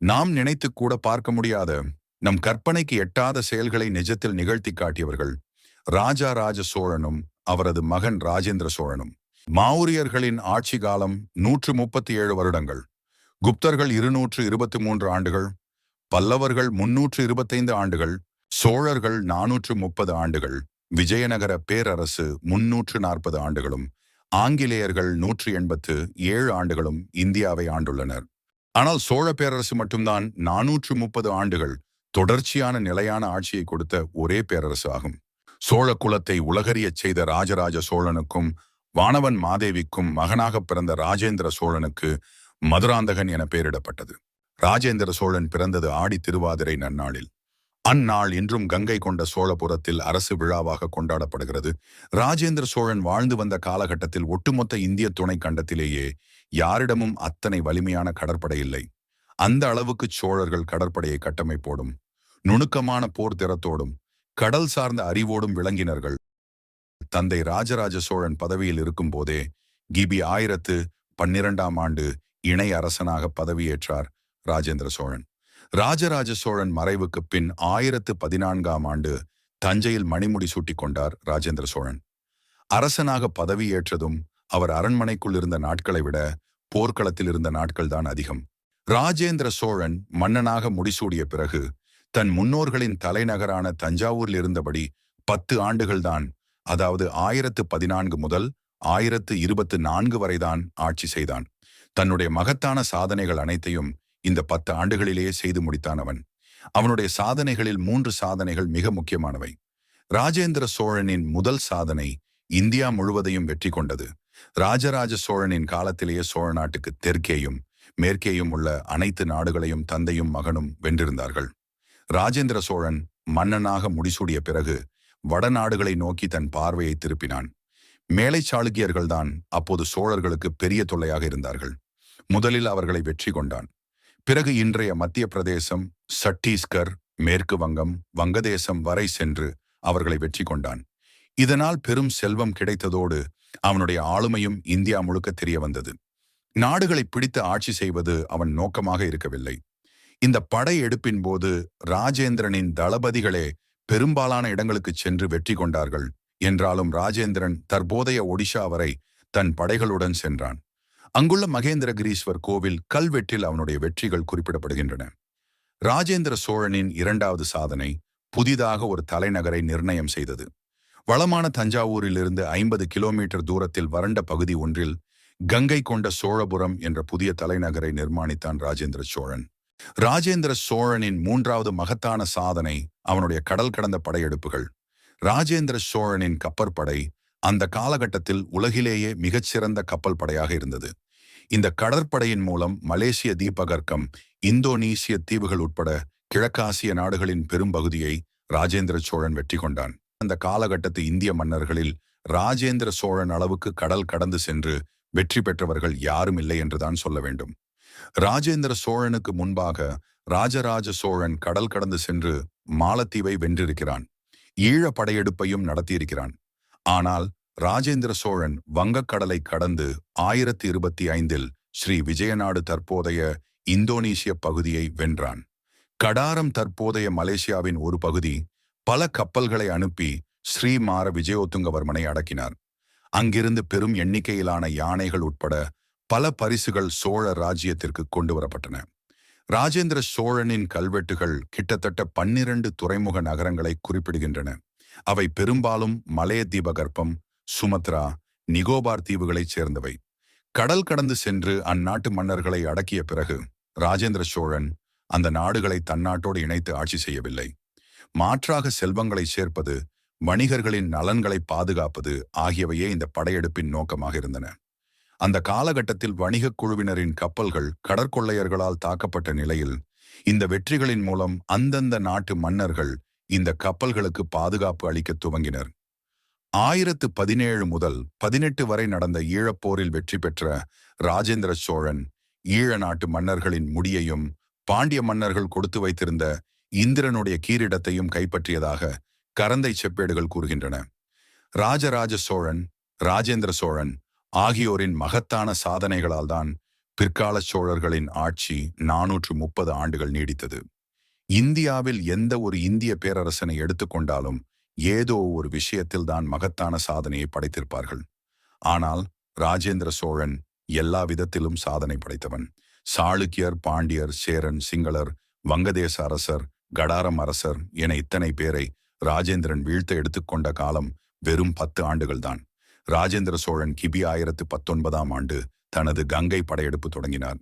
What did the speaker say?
நாம் நினைத்து கூட பார்க்க முடியாத நம் கற்பனைக்கு எட்டாத செயல்களை நிஜத்தில் நிகழ்த்தி காட்டியவர்கள் ராஜா ராஜ சோழனும் அவரது மகன் ராஜேந்திர சோழனும். மாவுரியர்களின் ஆட்சி காலம் நூற்று முப்பத்தி ஏழு வருடங்கள். குப்தர்கள் இருநூற்று இருபத்தி மூன்று ஆண்டுகள். பல்லவர்கள் முன்னூற்று இருபத்தைந்து ஆண்டுகள். சோழர்கள் நானூற்று முப்பது ஆண்டுகள். விஜயநகர பேரரசு முன்னூற்று நாற்பது ஆண்டுகளும். ஆங்கிலேயர்கள் நூற்று எண்பத்து ஏழு ஆண்டுகளும் இந்தியாவை ஆண்டுள்ளனர். ஆனால் சோழ பேரரசு மட்டும்தான் நானூற்று முப்பது ஆண்டுகள் தொடர்ச்சியான நிலையான ஆட்சியை கொடுத்த ஒரே பேரரசு ஆகும். சோழ குலத்தை உலகறியச் செய்த ராஜராஜ சோழனுக்கும் வானவன் மாதேவிக்கும் மகனாக பிறந்த ராஜேந்திர சோழனுக்கு மதுராந்தகன் என பெயரிடப்பட்டது. ராஜேந்திர சோழன் பிறந்தது ஆடி திருவாதிரை நன்னாளில். அந்நாள் இன்றும் கங்கை கொண்ட சோழபுரத்தில் அரசு விழாவாக கொண்டாடப்படுகிறது. ராஜேந்திர சோழன் வாழ்ந்து வந்த காலகட்டத்தில் ஒட்டுமொத்த இந்திய துணை கண்டத்திலேயே யாரிடமும் அத்தனை வலிமையான கடற்படை இல்லை. அந்த அளவுக்கு சோழர்கள் கடற்படையை கட்டமைப்போடும் நுணுக்கமான போர் திறத்தோடும் கடல் சார்ந்த அறிவோடும் விளங்கினர்கள். தந்தை ராஜராஜ சோழன் பதவியில் இருக்கும் போதே கிபி ஆயிரத்து பன்னிரண்டாம் ஆண்டு இணை அரசனாக பதவியேற்றார் ராஜேந்திர சோழன். ராஜராஜ சோழன் மறைவுக்கு பின் ஆயிரத்து பதினான்காம் ஆண்டு தஞ்சையில் மணிமுடி சூட்டிக் கொண்டார் ராஜேந்திர சோழன். அரசனாக பதவியேற்றதும் அவர் அரண்மனைக்குள் இருந்த நாட்களை விட போர்க்களத்தில் இருந்த நாட்கள்தான் அதிகம். ராஜேந்திர சோழன் மன்னனாக முடிசூடிய பிறகு தன் முன்னோர்களின் தலைநகரான தஞ்சாவூரில் இருந்தபடி பத்து ஆண்டுகள்தான் அதாவது ஆயிரத்து பதினான்கு முதல் ஆயிரத்து இருபத்து நான்கு வரைதான் ஆட்சி செய்தான். தன்னுடைய மகத்தான சாதனைகள் அனைத்தையும் இந்த பத்து ஆண்டுகளிலேயே செய்து முடித்தான் அவன். அவனுடைய சாதனைகளில் மூன்று சாதனைகள் மிக முக்கியமானவை. ராஜேந்திர சோழனின் முதல் சாதனை இந்தியா முழுவதையும் வெற்றி கொண்டது. ராஜராஜ சோழனின் காலத்திலேயே சோழ நாட்டுக்கு தெற்கேயும் மேற்கேயும் உள்ள அனைத்து நாடுகளையும் தந்தையும் மகனும் வென்றிருந்தார்கள். ராஜேந்திர சோழன் மன்னனாக முடிசூடிய பிறகு வடநாடுகளை நோக்கி தன் பார்வையை திருப்பினான். மேலை சாளுக்கியர்கள்தான் அப்போது சோழர்களுக்கு பெரிய தொல்லையாக இருந்தார்கள். முதலில் அவர்களை வெற்றி கொண்டான். பிறகு இன்றைய மத்திய பிரதேசம் சட்டீஸ்கர் மேற்கு வங்கம் வங்கதேசம் வரை சென்று அவர்களை வெற்றி கொண்டான். இதனால் பெரும் செல்வம் கிடைத்ததோடு அவனுடைய ஆளுமையும் இந்தியா முழுக்க தெரிய வந்தது. நாடுகளை பிடித்து ஆட்சி செய்வது அவன் நோக்கமாக இருக்கவில்லை. இந்த படை எடுப்பின் போது ராஜேந்திரனின் தளபதிகளே பெரும்பாலான இடங்களுக்கு சென்று வெற்றி கொண்டார்கள். என்றாலும் ராஜேந்திரன் தற்போதைய ஒடிஷா வரை தன் படைகளுடன் சென்றான். அங்குள்ள மகேந்திரகிரீஸ்வர் கோவில் கல்வெட்டில் அவனுடைய வெற்றிகள் குறிப்பிடப்படுகின்றன. ராஜேந்திர சோழனின் இரண்டாவது சாதனை புதிதாக ஒரு தலைநகரை நிர்ணயம் செய்தது. வளமான தஞ்சாவூரிலிருந்து ஐம்பது கிலோமீட்டர் தூரத்தில் வறண்ட பகுதி ஒன்றில் கங்கை கொண்ட சோழபுரம் என்ற புதிய தலைநகரை நிர்மாணித்தான் ராஜேந்திர சோழன். ராஜேந்திர சோழனின் மூன்றாவது மகத்தான சாதனை அவனுடைய கடல் கடந்த படையெடுப்புகள். ராஜேந்திர சோழனின் கப்பற்படை அந்த காலகட்டத்தில் உலகிலேயே மிகச்சிறந்த கப்பல் படையாக இருந்தது. இந்த கடற்படையின் மூலம் மலேசிய தீபகற்கம் இந்தோனேசிய தீவுகள் உட்பட கிழக்காசிய நாடுகளின் பெரும்பகுதியை ராஜேந்திர சோழன் வெற்றி கொண்டான். அந்த காலகட்டத்து இந்திய மன்னர்களில் ராஜேந்திர சோழன் அளவுக்கு கடல் கடந்து சென்று வெற்றி பெற்றவர்கள் யாரும் இல்லை என்றுதான் சொல்ல வேண்டும். ராஜேந்திர சோழனுக்கு முன்பாக ராஜராஜ சோழன் கடல் கடந்து சென்று மாலத்தீவை வென்றிருக்கிறான். ஈழ படையெடுப்பையும் நடத்தியிருக்கிறான். ஆனால் ராஜேந்திர சோழன் வங்கக்கடலை கடந்து ஆயிரத்தி இருபத்தி ஐந்தில் ஸ்ரீ விஜயநாடு தற்போதைய இந்தோனேசிய பகுதியை வென்றான். கடாரம் தற்போதைய மலேசியாவின் ஒரு பகுதி பல கப்பல்களை அனுப்பி ஸ்ரீமார விஜயோத்துங்கவர்மனை அடக்கினார். அங்கிருந்து பெரும் எண்ணிக்கையிலான யானைகள் உட்பட பல பரிசுகள் சோழ ராஜ்யத்திற்கு கொண்டு வரப்பட்டன ராஜேந்திர சோழனின் கல்வெட்டுகள் கிட்டத்தட்ட பன்னிரண்டு துறைமுக நகரங்களை குறிப்பிடுகின்றன. அவை பெரும்பாலும் மலைய தீபகற்பம் சுமத்ரா நிகோபார் தீவுகளைச் சேர்ந்தவை. கடல் கடந்து சென்று அந்நாட்டு மன்னர்களை அடக்கிய பிறகு ராஜேந்திர சோழன் அந்த நாடுகளை தன்னாட்டோடு இணைத்து ஆட்சி செய்யவில்லை. மாற்றாக செல்வங்களை சேர்ப்பது வணிகர்களின் நலன்களை பாதுகாப்பது ஆகியவையே இந்த படையெடுப்பின் நோக்கமாக இருந்தன. அந்த காலகட்டத்தில் வணிகக் குழுவினரின் கப்பல்கள் கடற்கொள்ளையர்களால் தாக்கப்பட்ட நிலையில் இந்த வெற்றிகளின் மூலம் அந்தந்த நாட்டு மன்னர்கள் இந்த கப்பல்களுக்கு பாதுகாப்பு அளிக்க துவங்கினர். ஆயிரத்து பதினேழு முதல் பதினெட்டு வரை நடந்த ஈழப்போரில் வெற்றி பெற்ற ராஜேந்திர சோழன் ஈழ நாட்டு மன்னர்களின் முடியையும் பாண்டிய மன்னர்கள் கொடுத்து வைத்திருந்த இந்திரனுடைய கீரிடத்தையும் கைப்பற்றியதாக கரந்தை செப்பேடுகள் கூறுகின்றன. ராஜராஜ சோழன் ராஜேந்திர சோழன் ஆகியோரின் மகத்தான சாதனைகளால் தான் பிற்கால சோழர்களின் ஆட்சி நானூற்று முப்பது ஆண்டுகள் நீடித்தது. இந்தியாவில் எந்த ஒரு இந்திய பேரரசனை எடுத்துக்கொண்டாலும் ஏதோ ஒரு விஷயத்தில் தான் மகத்தான சாதனையை படைத்திருப்பார்கள். ஆனால் ராஜேந்திர சோழன் எல்லா விதத்திலும் சாதனை படைத்தவன். சாளுக்கியர் பாண்டியர் சேரன் சிங்களர் வங்கதேச அரசர் கடாரம் அரசர் என இத்தனை பேரை ராஜேந்திரன் வீழ்த்த எடுத்துக்கொண்ட காலம் வெறும் பத்து ஆண்டுகள்தான் ராஜேந்திர சோழன் கிபி ஆயிரத்து பத்தொன்பதாம் ஆண்டு தனது கங்கை படையெடுப்பு தொடங்கினார்.